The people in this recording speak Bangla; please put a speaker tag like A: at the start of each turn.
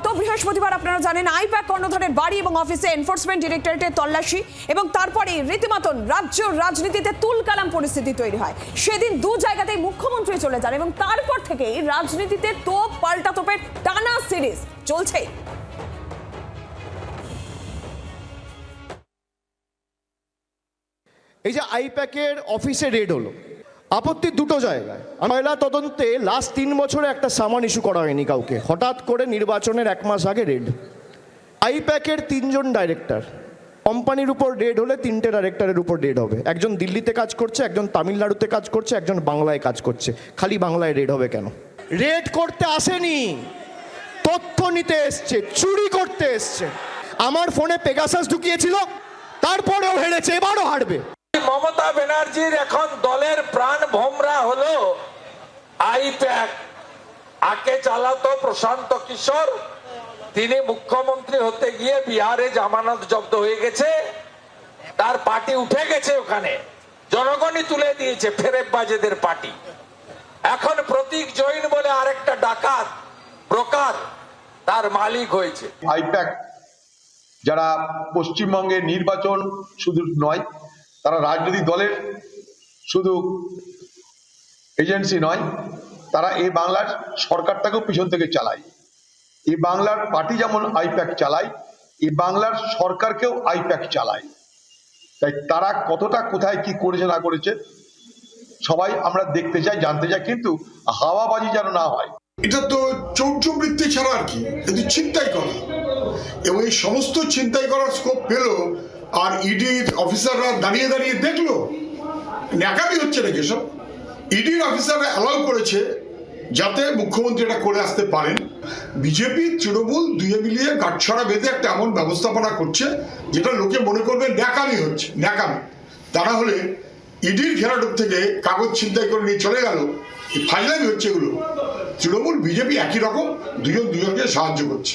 A: গত বৃহস্পতিবার আপনারা জানেন, আইপ্যাক কর্ণধারের বাড়ি এবং অফিসে এনফোর্সমেন্ট ডিরেক্টরেটের তল্লাশি এবং তারপরে রীতিমতন রাজ্য রাজনীতিতে তুলকালাম পরিস্থিতি তৈরি হয়। সেদিন দু জায়গাতেই মুখ্যমন্ত্রী চলে যান এবং তারপর থেকেই রাজনীতিতে তোপ, পাল্টা তোপের টানা সিরিজ চলছে।
B: এই যে আইপ্যাকের অফিসে রেড হলো। আপত্তি দুটো জায়গায়। ময়লা তদন্তে লাস্ট তিন বছরে একটা সামান ইস্যু করা হয়নি কাউকে। হঠাৎ করে নির্বাচনের এক মাস আগে রেড আইপ্যাকের তিনজন ডাইরেক্টর কোম্পানির উপর রেড হলে তিনটে ডাইরেক্টরের উপর রেড হবে। একজন দিল্লিতে কাজ করছে, একজন তামিলনাড়ুতে কাজ করছে, একজন বাংলায় কাজ করছে। খালি বাংলায় রেড হবে কেন? রেড করতে আসেনি। তথ্য নিতে এসছে, চুরি করতে এসছে। আমার ফোনে পেগাসাস ঢুকিয়েছিল, তারপরেও হেরেছে, এবারও হারবে।
C: মমতা ব্যানার্জির এখন দলের প্রাণ ভোমরা হলো আইপ্যাক। আকে চালাতো প্রশান্ত কিশোর, তিনি মুখ্যমন্ত্রী হতে গিয়ে বিহারে জামানত জব্দ হয়ে গেছে। তার পার্টি উঠে গেছে ওখানে। জনগণই তুলে দিয়েছে ফেরেব বাজেদের পার্টি। এখন প্রতীক জৈন বলে আরেকটা ডাকাত ব্রোকার তার মালিক হয়েছে।
D: আইপ্যাক যারা পশ্চিমবঙ্গে নির্বাচন শুধু নয় তারা রাজনৈতিক দলের শুধু এজেন্সি নয়, তারা এই বাংলার সরকারটাকেও পিছন থেকে চালায়। এই বাংলার পার্টি যেমন আইপ্যাক চালায়, এই বাংলার সরকারকেও আইপ্যাক চালায়। তাই তারা কতটা, কোথায়, কি করেছে, না করেছে, সবাই আমরা দেখতে চাই, জানতে চাই, কিন্তু হাওয়াবাজি যেন না হয়।
E: এটা তো চৌর্যবৃত্তি ছাড়া আর কি কিন্তু করা। এবং এই সমস্ত ছিনতাই করার স্কোপ পেল আর ইডির অফিসাররা দাঁড়িয়ে দাঁড়িয়ে দেখল, ন্যাকামি হচ্ছে নাকি সব ইডির অফিসাররা অ্যালাউ করেছে যাতে মুখ্যমন্ত্রী এটা করে আসতে পারেন। বিজেপি তৃণমূল দুয়ে মিলিয়ে গাঁটছড়া বেঁধে একটা এমন ব্যবস্থাপনা করছে, যেটা লোকে মনে করবে ন্যাকামি হচ্ছে, ন্যাকামি। তা না হলে ইডির ঘেরাটোপ থেকে কাগজ ছিনতাই করে নিয়ে চলে গেল ফাইলামি হচ্ছে এগুলো। তৃণমূল বিজেপি একই রকম, দুজন দুজনকে সাহায্য করছে।